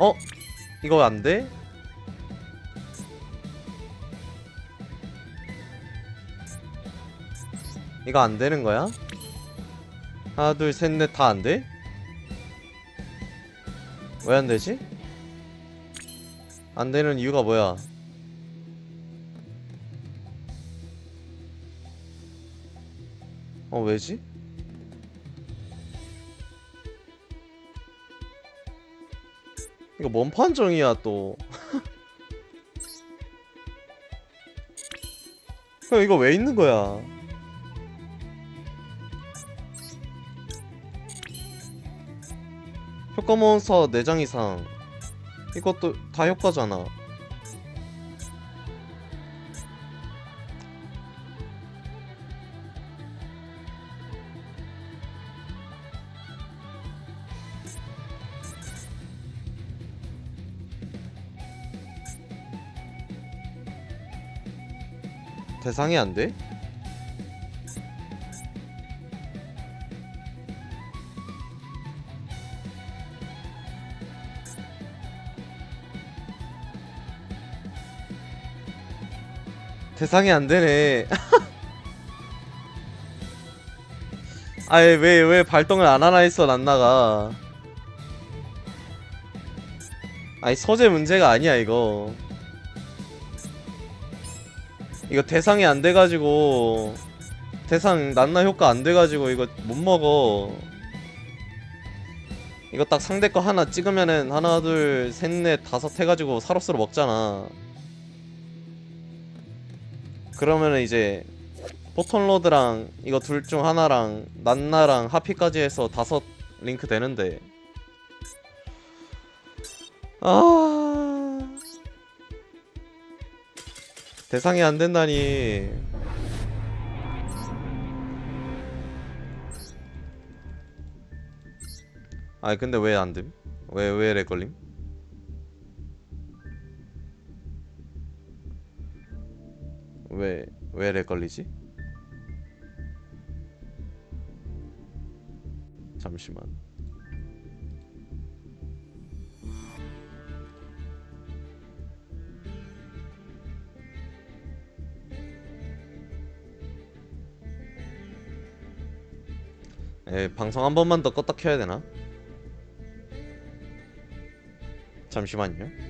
어? 이거 안 돼? 이거 안 되는 거야? 하나, 둘, 셋, 넷 다 안 돼? 왜 안 되지? 안 되는 이유가 뭐야? 어, 왜지? 이거 뭔 판정이야 또. 형 이거 왜 있는 거야? 효과 몬스터 4장 이상. 이것도 다 효과잖아 대상이 안 돼? 대상이 안 되네. 아예 왜 왜 발동을 안 하나 했어 난나가. 아니 서재 문제가 아니야 이거. 이거 대상이 안 돼가지고 대상 난나 효과 안 돼가지고 이거 못 먹어. 이거 딱 상대 거 하나 찍으면은 하나 둘 셋 넷 다섯 해가지고 사로스로 먹잖아. 그러면은 이제 포톤로드랑 이거 둘 중 하나랑 난나랑 하피까지 해서 다섯 링크 되는데 아 대상이 안 된다니 아니 근데 왜 안 됨? 왜 왜 렉 걸림? 왜, 왜 렉 걸리지? 잠시만. 에, 방송 한 번만 더 껐다 켜야 되나? 잠시만요.